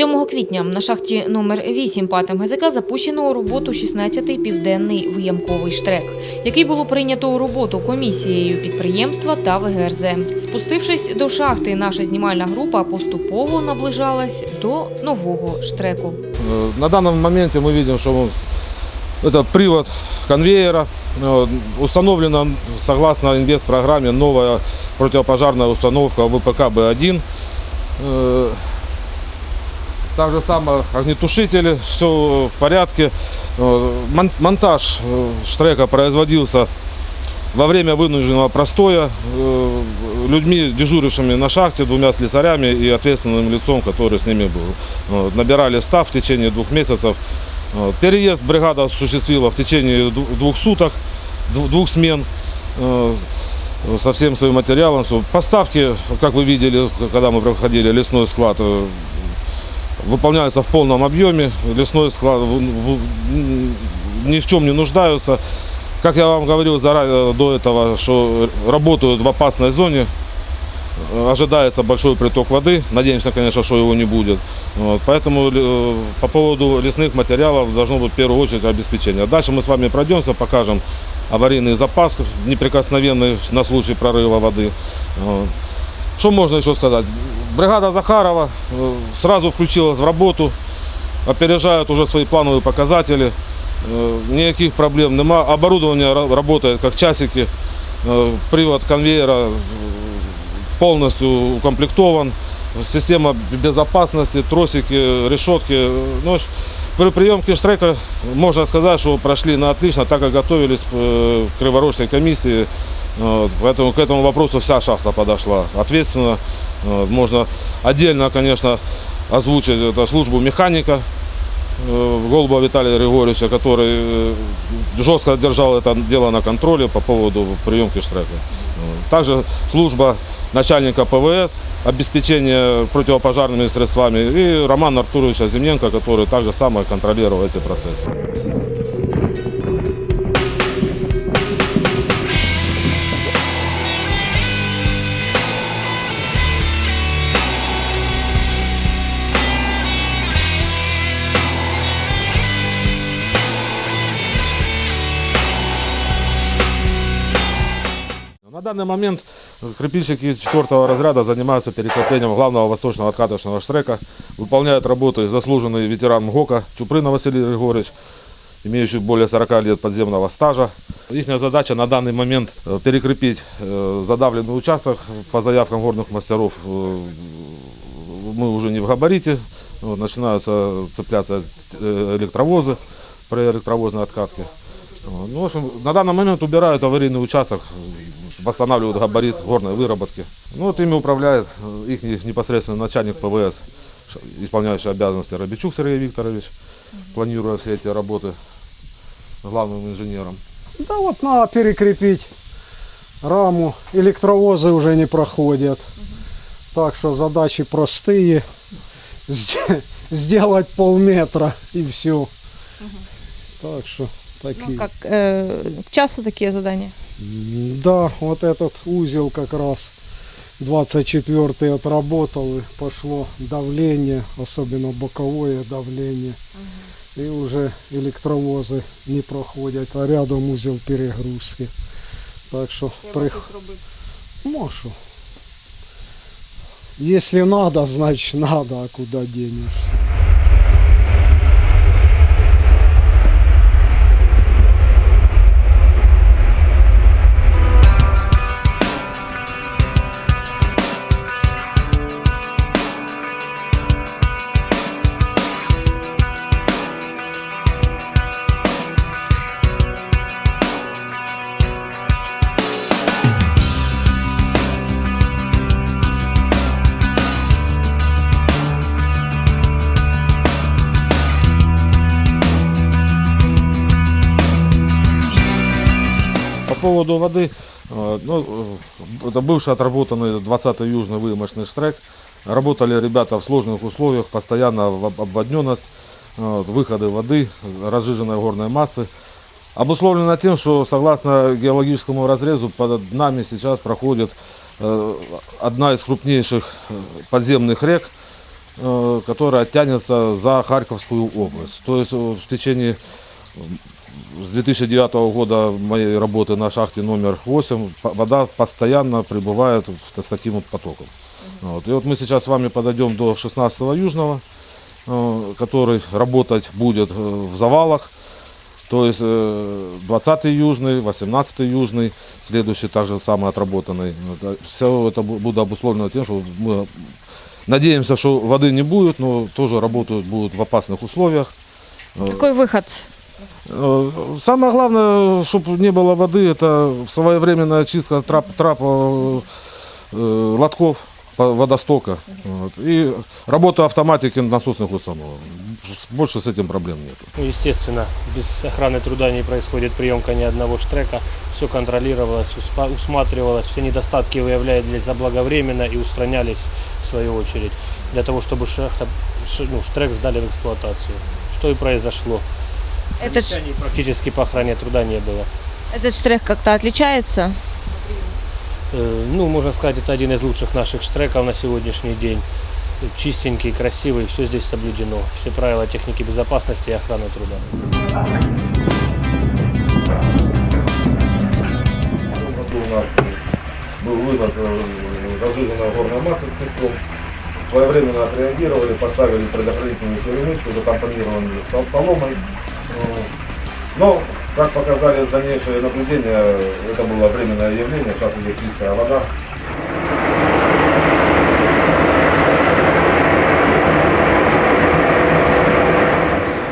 7 квітня на шахті номер 8 ПАТ МГЗК запущено у роботу 16-й південний виямковий штрек, який було прийнято у роботу комісією підприємства та ВГРЗ. Спустившись до шахти, наша знімальна група поступово наближалась до нового штреку. Э, На данном моменте мы видим, что вот это привод конвейера. Э, Установлена, согласно инвест-программе, новая противопожарная установка ВПК Б1. Так же самое огнетушители, все в порядке. Э, мон- Монтаж э, штрека производился во время вынужденного простоя э, людьми, дежурившими на шахте, двумя слесарями и ответственным лицом, который с ними был. Набирали став в течение двух месяцев. Переезд бригада осуществила в течение дву- двух суток, дву- двух смен со всем своим материалом. Поставки, как вы видели, когда мы проходили лесной склад, выполняются в полном объеме. Лесной склад ни в чем не нуждаются. Как я вам говорил заранее до этого, что работают в опасной зоне, э, ожидается большой приток воды. Надеемся, конечно, что его не будет. Вот, поэтому э, по поводу лесных материалов должно быть в первую очередь обеспечение. Дальше мы с вами пройдемся, покажем аварийный запас неприкосновенный на случай прорыва воды. Что можно еще сказать? Бригада Захарова э, сразу включилась в работу, опережает уже свои плановые показатели. Э, Никаких проблем нема. Оборудование ра- работает как часики. Э, Привод конвейера полностью укомплектован. Система безопасности, тросики, решетки. Ну, при приемке штрека можно сказать, что прошли на отлично, так как готовились к Криворожской комиссии. Вот, Поэтому к этому вопросу вся шахта подошла ответственно. Вот, Можно отдельно, конечно, озвучить это службу механика э, Голубова Виталия Григорьевича, который э, жестко держал это дело на контроле по поводу приемки штрека. Также служба начальника ПВС, обеспечение противопожарными средствами и Роман Артуровича Зимненко, который также самое контролировал эти процессы. На данный момент крепильщики четвертого разряда занимаются перекреплением главного восточного откаточного штрека. Выполняют работы заслуженный ветеран МГОКа Чупрына Василий Григорьевич, имеющий более 40 лет подземного стажа. Их задача на данный момент э, перекрепить э, задавленный участок по заявкам горных мастеров. Э, Мы уже не в габарите, начинаются цепляться электровозы при электровозной откатке. Ну, в общем, на данный момент убирают аварийный участок, восстанавливают габарит горной выработки. Ну, вот ими управляет э, их непосредственно начальник ПВС, исполняющий обязанности Рабичук Сергей Викторович, планируя все эти работы главным инженером. Да вот надо перекрепить раму. Электровозы уже не проходят. Так что задачи простые. Сде- Сделать полметра и все. Так что такие. Ну, как, э, часу такие задания? Да, вот этот узел как раз 24 отработал и пошло давление, особенно боковое давление. И уже электровозы не проходят, а рядом узел перегрузки. Так что прих... Машу. Если надо, значит надо, а куда денешь? Поводу воды, э, ну, э, это бывший отработанный 20-й южный выемочный штрек. Работали ребята в сложных условиях, постоянно об- обводненность, э, выходы воды, разжиженной горной массы. Обусловлено тем, что согласно геологическому разрезу под нами сейчас проходит одна из крупнейших подземных рек, которая тянется за Харьковскую область. То есть в течение с 2009 года моей работы на шахте номер 8 по- вода постоянно прибывает с таким вот потоком. Вот. И вот мы сейчас с вами подойдем до 16 южного, э, который работать будет э, в завалах. То есть э, 20 южный, 18 южный, следующий также самый отработанный. Все это бу- будет обусловлено тем, что мы надеемся, что воды не будет, но тоже работают будут в опасных условиях. Какой выход? Э, Самое главное, чтобы не было воды, это своевременная чистка трап, трапа э, лотков водостока вот, и работа автоматики насосных установок. Больше с этим проблем нет. Ну, естественно, без охраны труда не происходит приемка ни одного штрека. Все контролировалось, усматривалось, все недостатки выявлялись заблаговременно и устранялись в свою очередь. Для того, чтобы шахта, ну, штрек сдали в эксплуатацию. Что и произошло. Этот, ш- Совещаний практически по охране труда не было. этот штрек как-то отличается? Э, Ну, можно сказать, это один из лучших наших штреков на сегодняшний день. Чистенький, красивый, все здесь соблюдено. Все правила техники безопасности и охраны труда. году у нас был вывод э, разжиженная горная масса с песком. Своевременно отреагировали, поставили предохранительную перемычку, закомпонированную сол- соломой. Э, Но, как показали дальнейшие наблюдения, это было временное явление, сейчас идет чистая вода.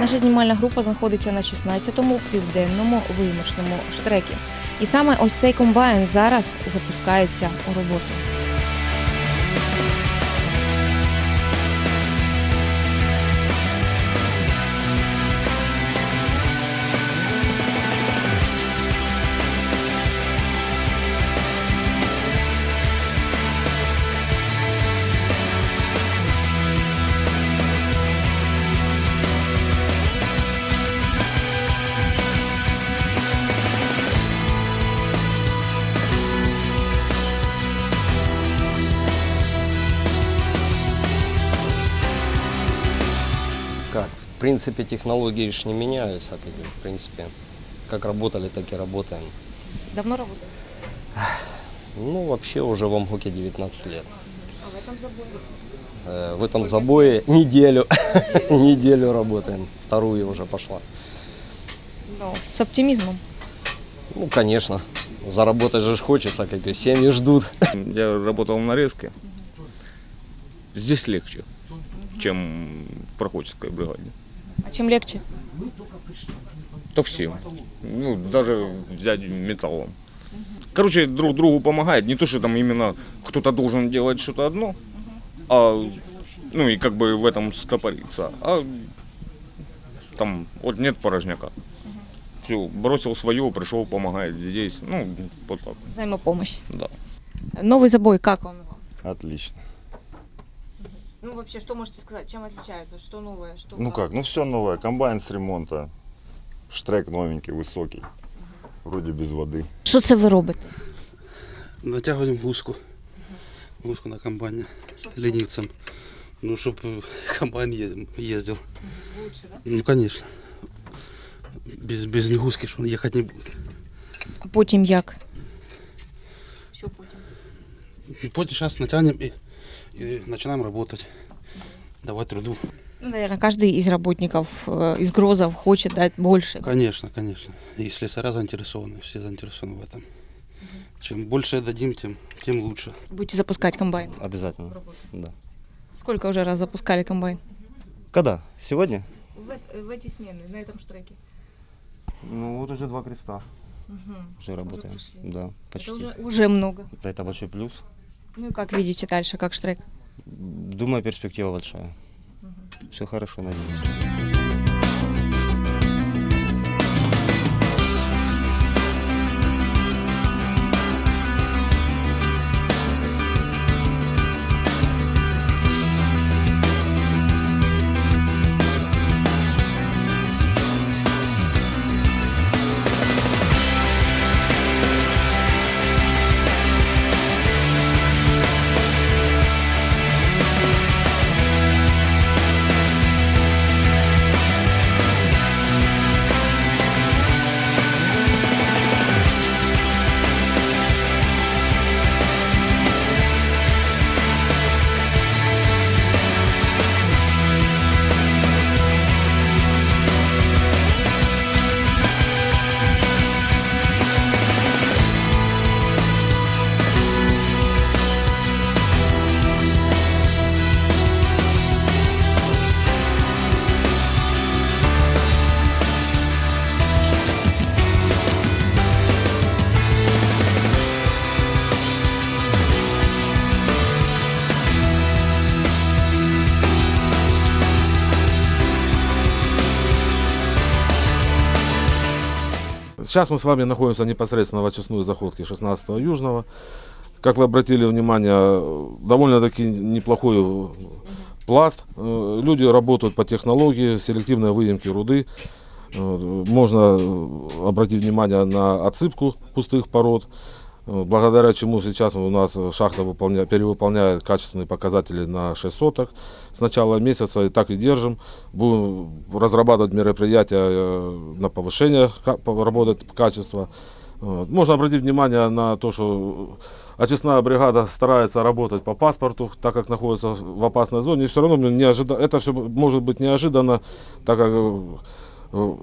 Наша знімальна група знаходиться на 16-му південному вимочному штрекі. І саме ось цей комбайн зараз запускається у роботу. Принципе, технологии ж не меняются, как бы, в принципе. Как работали, так и работаем. Давно робота? Ну, вообще уже в Амгуке 19 лет. А в этом забое? В этом забое неделю. Неделю работаем. Вторую уже пошла. Ну, з оптимізмом. Ну, конечно. Заработать же хочется, как и семьи ждут. Я работал в нарезке. Здесь легче, чем в проходческой бригаде. А чим легче? То всем. Ну, даже взять металлом. Короче, друг другу помогает. Не то, что там именно кто-то должен делать что-то одно, а ну и как бы в этом стопориться. А там вот нет порожняка. Все, бросил свое, пришел, помогает здесь. Ну, вот так, Взаимопомощь. да. Новый забой, как он? Отлично. Ну, вообще, что можете сказать? Чем отличается? Что новое? Что Ну как, ну все новое. Комбайн с ремонта. Штрек новенький, высокий. Вроде без воды. Що це ви робите? Натягиваем гуску. Гуску на комбайне. Ленивцем. Ну, чтобы комбайн е- ездил. Ну, конечно. Без, без гуски что он ехать не будет. А потім як? Що потім? Потом сейчас натянем и, и начинаем работать. Давать труду. Ну, наверное, каждый из работников э, из Грозов хочет дать больше. Конечно, конечно. И слесаря заинтересованы, все заинтересованы в этом. Чем больше дадим, тем, тем лучше. Будете запускать комбайн. Обязательно. Да. Сколько уже раз запускали комбайн? Когда? Сегодня? В, в эти смены, на этом штреке. Ну, вот уже два креста. Уже работаем. пришли. Да, Это почти. уже, уже много. Это большой плюс. Ну и как видите дальше, как штрек? Думаю, перспектива большая. Все хорошо, надеюсь. Сейчас мы с вами находимся непосредственно в очистной заходке 16-го Южного. Как вы обратили внимание, довольно-таки неплохой э, пласт. Э, Люди работают по технологии селективной выемки руды. Э, Можно обратить внимание на отсыпку пустых пород, благодаря чему сейчас у нас шахта выполня- перевыполняет качественные показатели на 6 соток с начала месяца, и так и держим. Будем разрабатывать мероприятия э, на повышение работать качества. Вот. Можно обратить внимание на то, что очистная бригада старается работать по паспорту, так как находится в опасной зоне. И все равно неожиданно, это все может быть неожиданно, так как э, э,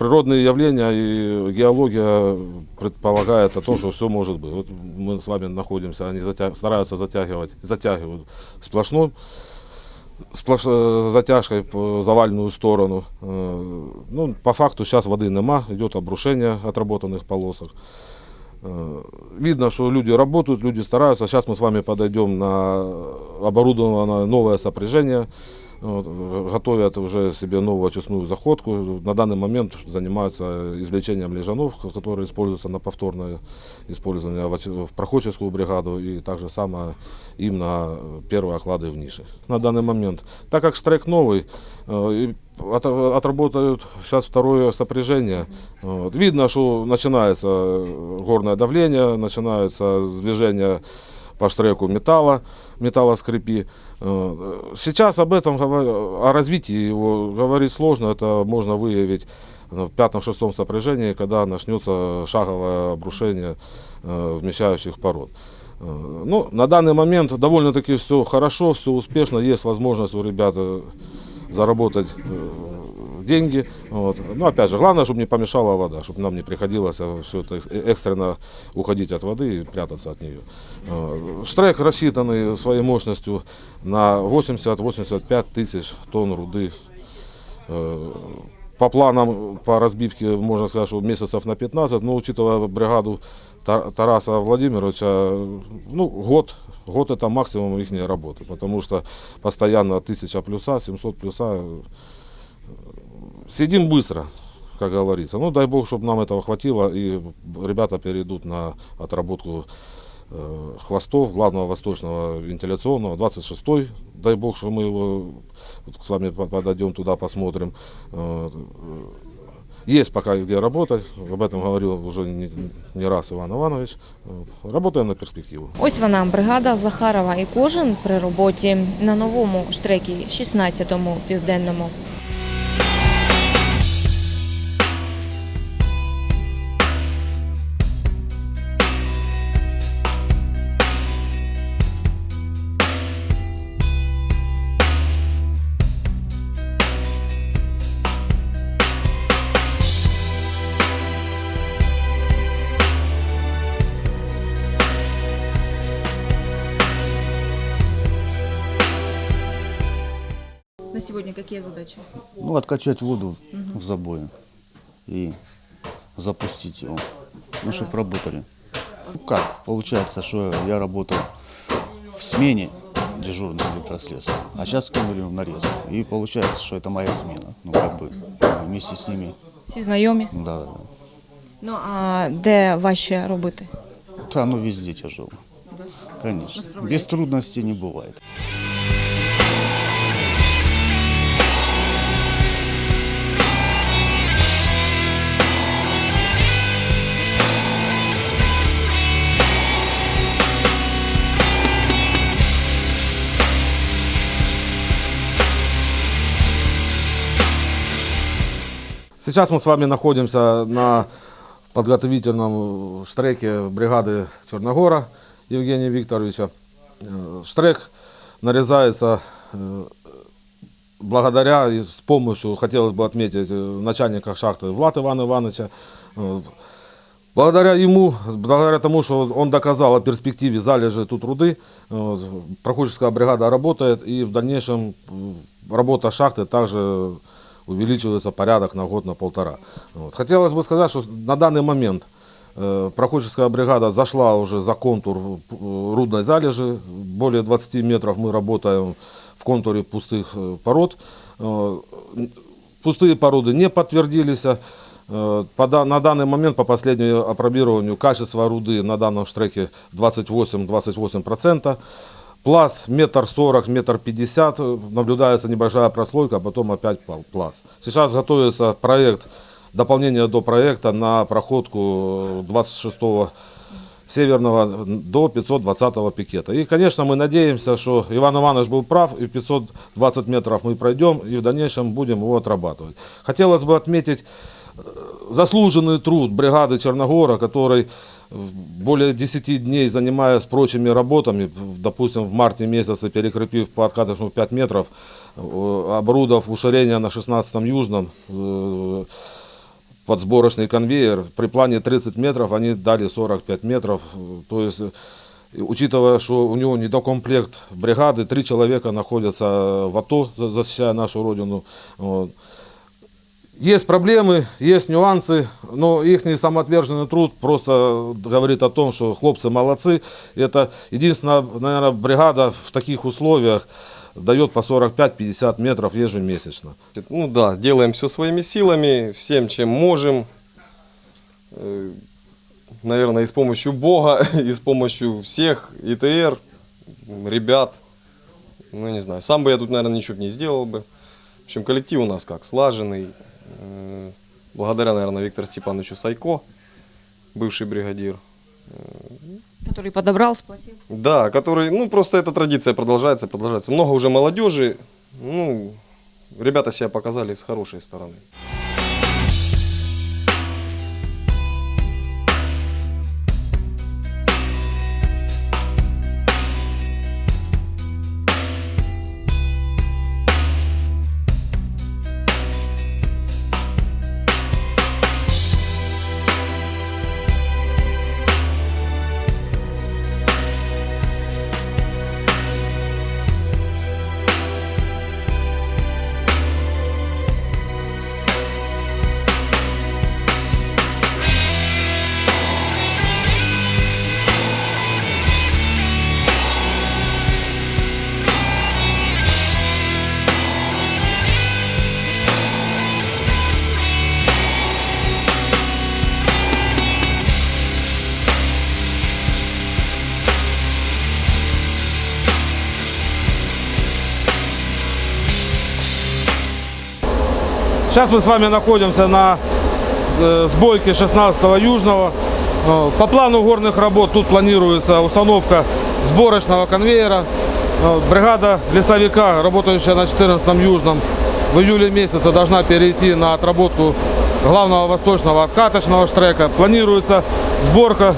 природные явления и геология предполагает о том, что все может быть. Вот мы с вами находимся, они затя- стараются затягивать, затягивают сплошной сплош... э, затяжкой завальную сторону. Э, Ну, по факту сейчас воды нема, идет обрушение отработанных полосок. Э, Видно, что люди работают, люди стараются. Сейчас мы с вами подойдем на оборудованное новое сопряжение. Готовят уже себе новую очистную заходку. На данный момент занимаются извлечением лежанов, ко- которые используются на повторное использование в, проходческую бригаду и также самое им на первые оклады в нише. На данный момент, так как штрек новый, э, отработают сейчас второе сопряжение. Видно, что начинается э, горное давление, начинается движение по штреку металла, металлоскрепи. Э, Сейчас об этом, о развитии его говорить сложно, это можно выявить в пятом-шестом сопряжении, когда начнется шаговое обрушение э, вмещающих пород. Э, Ну, на данный момент довольно-таки все хорошо, все успешно, есть возможность у ребят заработать деньги. Вот. Но опять же, главное, чтобы не помешала вода, чтобы нам не приходилось все это экс- экстренно уходить от воды и прятаться от нее. Э, Штрек рассчитанный своей мощностью на 80-85 тысяч тонн руды. Э, По планам, по разбивке, можно сказать, что месяцев на 15, но учитывая бригаду Та- Тараса Владимировича, ну, год, год это максимум их работы, потому что постоянно 1000 плюса, 700 плюса. э, Сидим быстро, как говорится. Ну, дай бог, чтобы нам этого хватило, и ребята перейдут на отработку э, хвостов главного восточного вентиляционного, 26-й, дай бог, что мы его вот с вами по- подойдем туда, посмотрим. Э, Есть пока где работать, об этом говорил уже не, не раз Иван Иванович. Э, Работаем на перспективу. Ось вона бригада Захарова і кожен при роботі на новому штрекі 16-му південному. Какие задачи? Ну, откачать воду в забое и запустить его. Ну, чтобы работали. Ну, как? Получается, что я работал в смене дежурный электрослесарь, а сейчас говорю в нарез. И получается, что это моя смена. Ну, как бы вместе с ними. Всі знайомі? Да, да, да. Ну а де важче робити? Да, ну везде тяжело. Конечно. Без трудностей не бывает. Сейчас мы с вами находимся на подготовительном штреке бригады Черногора Евгения Викторовича. Э, Штрек нарезается э, благодаря и с помощью, хотелось бы отметить, э, начальника шахты Влад Ивана Ивановича. Э, Благодаря ему, благодаря тому, что он доказал о перспективе залежи тут руды, э, проходческая бригада работает и в дальнейшем э, работа шахты также увеличивается порядок на год, на полтора. Вот. Хотелось бы сказать, что на данный момент э, проходческая бригада зашла уже за контур э, рудной залежи. Более 20 метров мы работаем в контуре пустых э, пород. Э, Пустые породы не подтвердились. Э, на данный момент, по последнему опробированию, качество руды на данном штреке 28-28%. Пласт метр сорок, метр пятьдесят, наблюдается небольшая прослойка, а потом опять пласт. Сейчас готовится проект, дополнение до проекта на проходку э, 26 северного до 520 пикета. И, конечно, мы надеемся, что Иван Иванович был прав, и 520 метров мы пройдем, и в дальнейшем будем его отрабатывать. Хотелось бы отметить э, заслуженный труд бригады Черногора, который более 10 дней, занимаясь прочими работами, допустим, в марте месяце, перекрепив по откаточному 5 метров, э, оборудов уширение на 16 южном, э, под сборочный конвейер. При плане 30 метров они дали 45 метров. То есть, э, учитывая, что у него недокомплект бригады, три человека находятся в АТО, за- защищая нашу родину. Вот. Есть проблемы, есть нюансы, но их самоотверженный труд просто говорит о том, что хлопцы молодцы. Это единственная, наверное, бригада в таких условиях дает по 45-50 метров ежемесячно. Ну да, делаем все своими силами, всем, чем можем. Э, Наверное, и с помощью Бога, и с помощью всех ИТР, ребят. Ну, не знаю, сам бы я тут, наверное, ничего не сделал бы. В общем, коллектив у нас как, слаженный. Благодаря, наверное, Виктору Степановичу Сайко, бывший бригадир. Который подобрал, сплотил. Да, который, ну, просто эта традиция продолжается, продолжается. Много уже молодежи, ну, ребята себя показали с хорошей стороны. Сейчас мы с вами находимся на э, сбойке 16-го Южного. Э, По плану горных работ тут планируется установка сборочного конвейера. Э, Бригада лесовика, работающая на 14-м Южном, в июле месяце должна перейти на отработку главного восточного откаточного штрека. Планируется сборка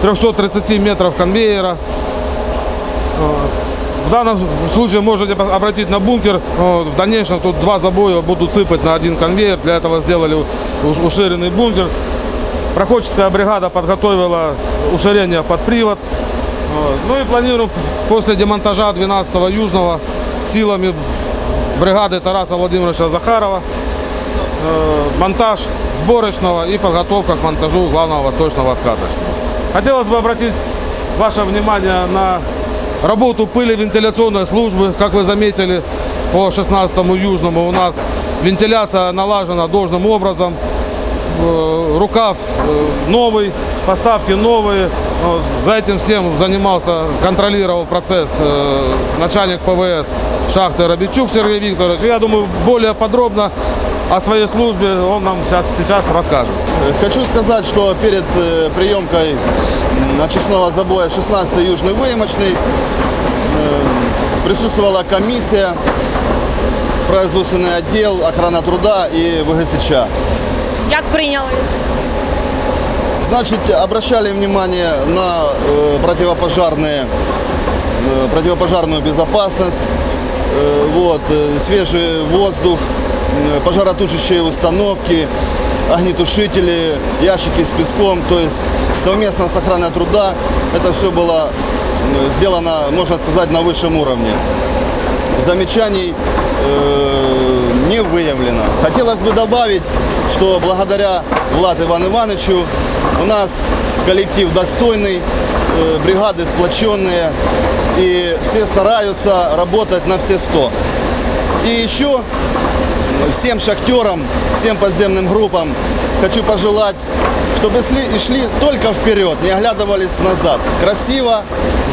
330 метров конвейера. В данном случае можете обратить на бункер. Э, В дальнейшем тут два забоя будут сыпать на один конвейер. Для этого сделали уш- уширенный бункер. Проходческая бригада подготовила уширение под привод. Вот. Ну и планируем после демонтажа 12 Южного силами бригады Тараса Владимировича Захарова э, монтаж сборочного и подготовка к монтажу главного восточного откаточного. Хотелось бы обратить ваше внимание на работу пылевентиляционной службы. Как вы заметили, по 16 Южному у нас вентиляция налажена должным образом. Э, Рукав э, новый, поставки новые. За этим всем занимался, контролировал процесс э, начальник ПВС шахты Робичук Сергей Викторович. Я думаю, более подробно о своей службе он нам сейчас, сейчас расскажет. Хочу сказать, что перед э, приемкой очистного забоя 16 Южный выемочный э, присутствовала комиссия, производственный отдел, охрана труда и ВГСЧ. Як прийняли? Значит, обращали внимание на э, противопожарные, противопожарную безопасность, вот, свежий воздух, пожаротушащие установки, огнетушители, ящики с песком. То есть совместно с охраной труда это все было э, сделано, можно сказать, на высшем уровне. Замечаний э, не выявлено. Хотелось бы добавить, что благодаря Влад Ивану Ивановичу у нас коллектив достойный, э, бригады сплоченные, и все стараются работать на все сто. И еще всем шахтерам, всем подземным группам хочу пожелать, чтобы шли, шли только вперед, не оглядывались назад. Красиво,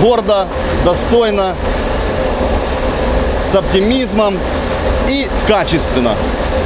гордо, достойно, с оптимизмом и качественно.